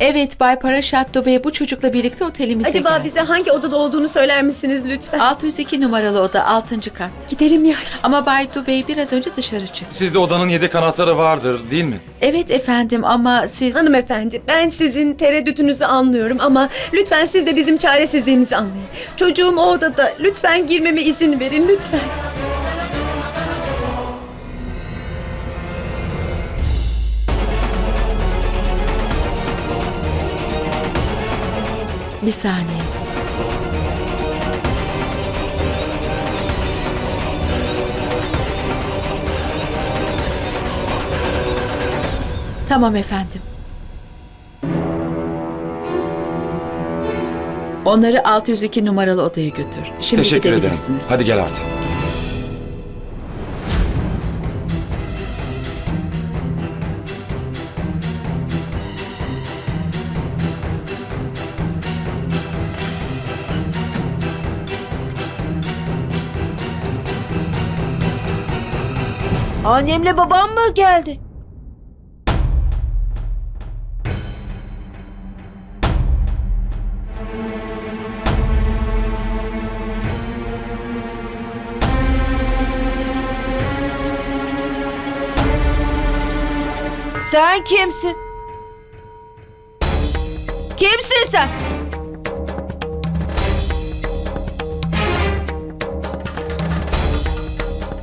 Evet Bay Paraşatto Bey bu çocukla birlikte otelimize Acaba geldi. bize hangi odada olduğunu söyler misiniz lütfen? 602 numaralı oda 6. kat. Gidelim Yaş. Ama Bay Dubey biraz önce dışarı çıktı. Sizde odanın yedek anahtarı vardır değil mi? Evet efendim ama siz... Hanımefendi ben sizin tereddütünüzü anlıyorum ama lütfen siz de bizim çaresizliğimizi anlayın. Çocuğum o odada lütfen girmeme izin verin lütfen. Bir saniye. Tamam efendim. Onları 602 numaralı odaya götür. Şimdi Teşekkür ederim. gidebilirsiniz. Hadi gel artık. Annemle babam mı geldi? Sen kimsin? Kimsin sen?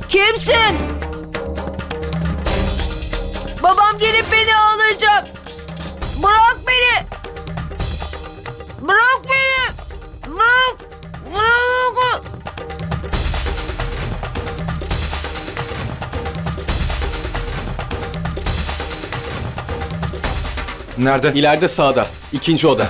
Kimsin? Babam gelip beni alacak. Bırak beni. Bırak beni. Bırak. Bırak. Nerede? İleride sağda. ikinci oda.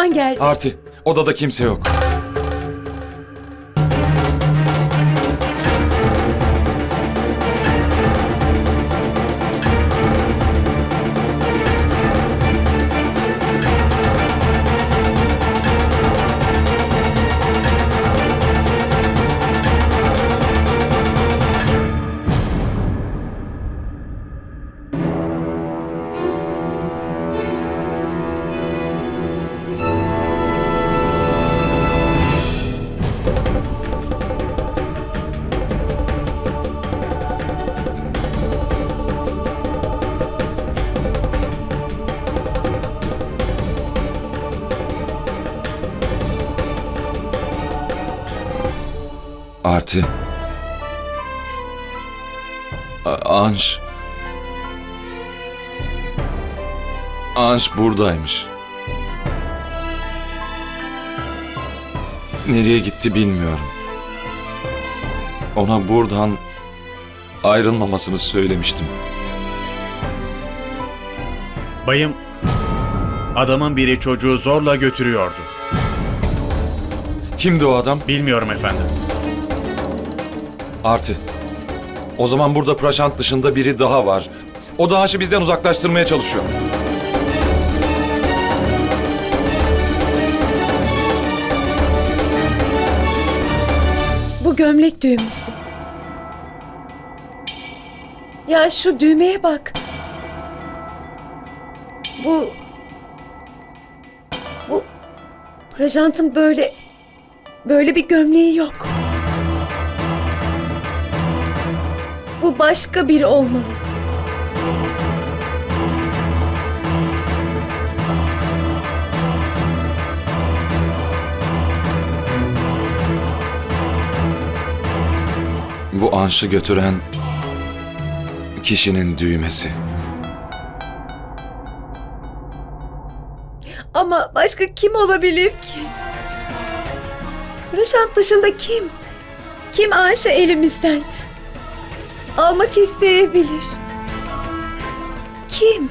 Baban geldi. Arti, odada kimse yok. Arti. A- Anş. Anş buradaymış. Nereye gitti bilmiyorum. Ona buradan ayrılmamasını söylemiştim. Bayım, adamın biri çocuğu zorla götürüyordu. Kimdi o adam? Bilmiyorum efendim. Artı. O zaman burada Praşant dışında biri daha var. O da Anş'ı bizden uzaklaştırmaya çalışıyor. Bu gömlek düğmesi. Ya şu düğmeye bak. Bu... Bu... Prajant'ın böyle... Böyle bir gömleği yok. Bu başka biri olmalı. Bu Anş'ı götüren kişinin düğmesi. Ama başka kim olabilir ki? Prajant dışında kim? Kim Ayşe elimizden? Almak isteyebilir. Kim?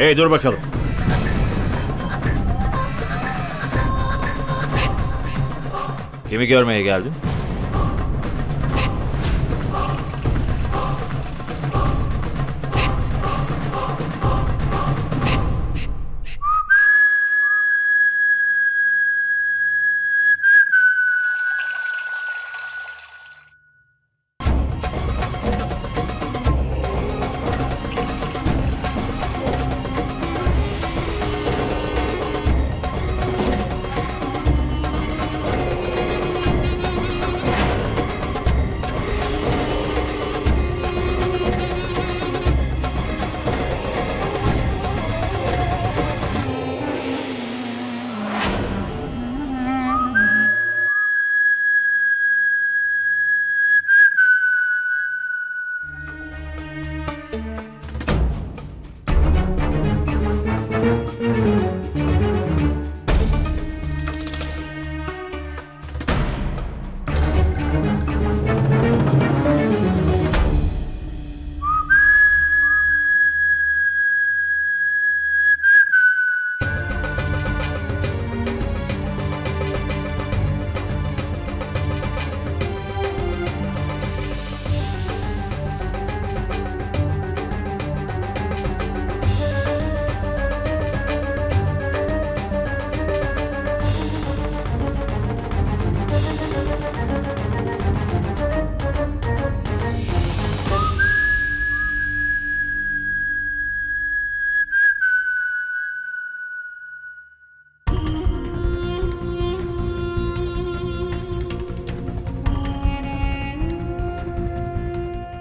Hey dur bakalım. Kimi görmeye geldin?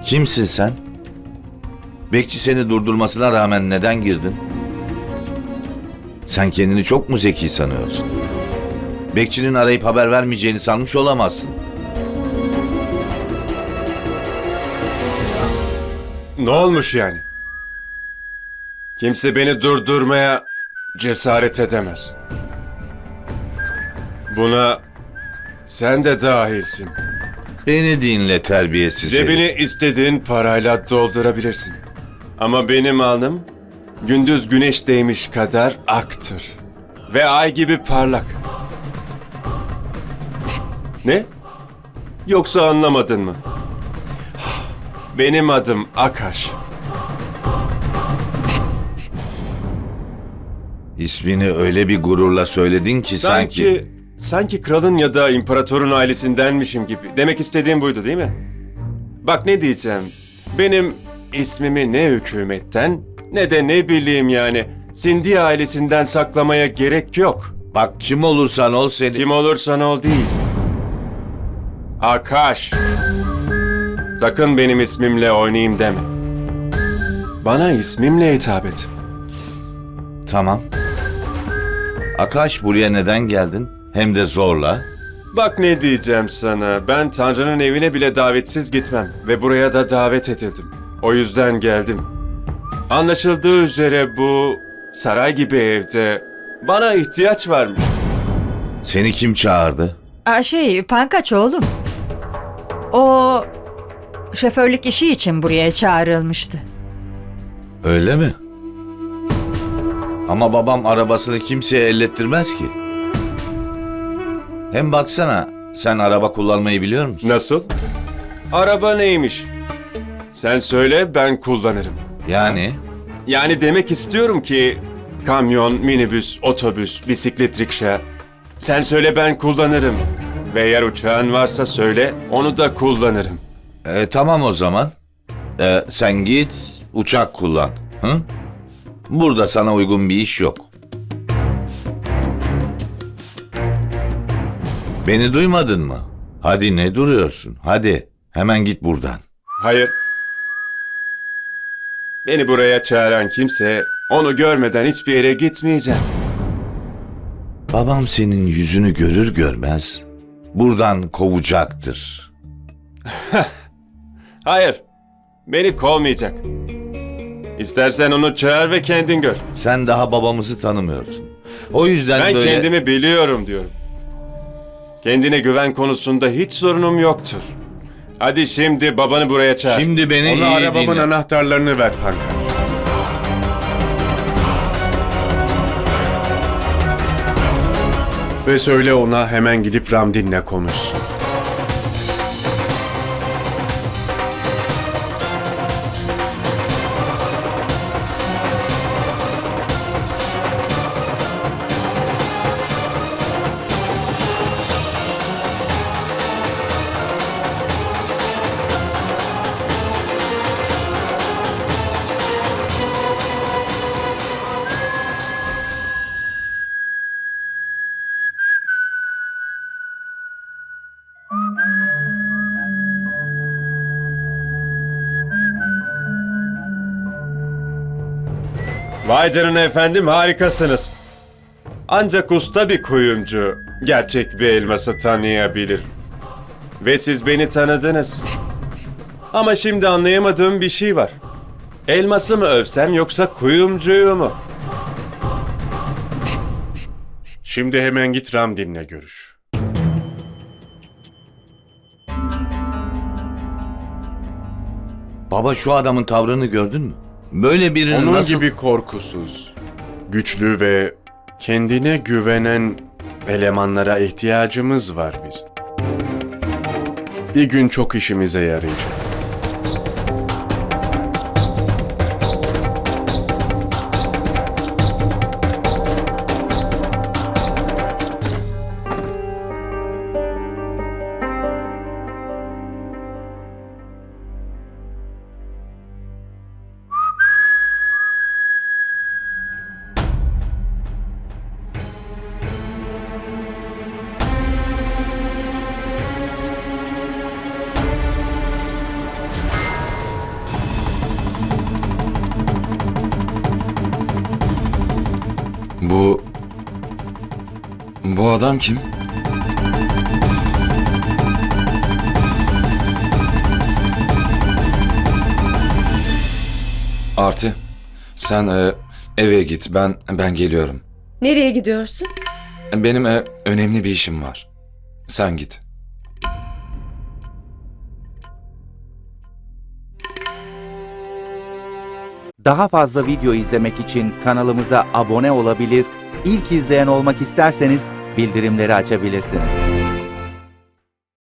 Kimsin sen? Bekçi seni durdurmasına rağmen neden girdin? Sen kendini çok mu zeki sanıyorsun? Bekçinin arayıp haber vermeyeceğini sanmış olamazsın. Ne olmuş yani? Kimse beni durdurmaya cesaret edemez. Buna sen de dahilsin. Beni dinle terbiyesiz herif. Cebini istediğin parayla doldurabilirsin. Ama benim alnım gündüz güneş değmiş kadar aktır. Ve ay gibi parlak. Ne? Yoksa anlamadın mı? Benim adım Akaş. İsmini öyle bir gururla söyledin ki sanki... Sanki, sanki kralın ya da imparatorun ailesindenmişim gibi. Demek istediğim buydu değil mi? Bak ne diyeceğim. Benim ismimi ne hükümetten ne de ne bileyim yani Sindi ailesinden saklamaya gerek yok. Bak kim olursan ol seni... Kim olursan ol değil. Akaş. Sakın benim ismimle oynayayım deme. Bana ismimle hitap et. Tamam. Akaş buraya neden geldin? Hem de zorla. Bak ne diyeceğim sana. Ben Tanrı'nın evine bile davetsiz gitmem. Ve buraya da davet edildim. O yüzden geldim. Anlaşıldığı üzere bu saray gibi evde bana ihtiyaç varmış. Seni kim çağırdı? Aa, şey, Pankaç oğlum. O şoförlük işi için buraya çağrılmıştı. Öyle mi? Ama babam arabasını kimseye ellettirmez ki. Hem baksana sen araba kullanmayı biliyor musun? Nasıl? Araba neymiş? Sen söyle ben kullanırım. Yani Yani demek istiyorum ki kamyon, minibüs, otobüs, bisiklet, rikşa. Sen söyle ben kullanırım. Ve eğer uçağın varsa söyle onu da kullanırım. e, tamam o zaman. E, sen git uçak kullan. Hı? Burada sana uygun bir iş yok. Beni duymadın mı? Hadi ne duruyorsun? Hadi hemen git buradan. Hayır. Beni buraya çağıran kimse onu görmeden hiçbir yere gitmeyeceğim. Babam senin yüzünü görür görmez buradan kovacaktır. Hayır. Beni kovmayacak. İstersen onu çağır ve kendin gör. Sen daha babamızı tanımıyorsun. O yüzden Ben böyle... kendimi biliyorum diyorum. Kendine güven konusunda hiç sorunum yoktur. Hadi şimdi babanı buraya çağır. Şimdi beni Ona iyi arabamın anahtarlarını ver Pankaj. Ve söyle ona hemen gidip Ramdin'le konuşsun. Vay canına efendim harikasınız. Ancak usta bir kuyumcu gerçek bir elması tanıyabilir. Ve siz beni tanıdınız. Ama şimdi anlayamadığım bir şey var. Elması mı övsem yoksa kuyumcuyu mu? Şimdi hemen git Ramdin'le görüş. Baba şu adamın tavrını gördün mü? Böyle birini Onun nasıl... gibi korkusuz, güçlü ve kendine güvenen elemanlara ihtiyacımız var biz. Bir gün çok işimize yarayacak. Adam kim? Arti, sen e, eve git. Ben ben geliyorum. Nereye gidiyorsun? Benim e, önemli bir işim var. Sen git. Daha fazla video izlemek için kanalımıza abone olabilir, ilk izleyen olmak isterseniz bildirimleri açabilirsiniz.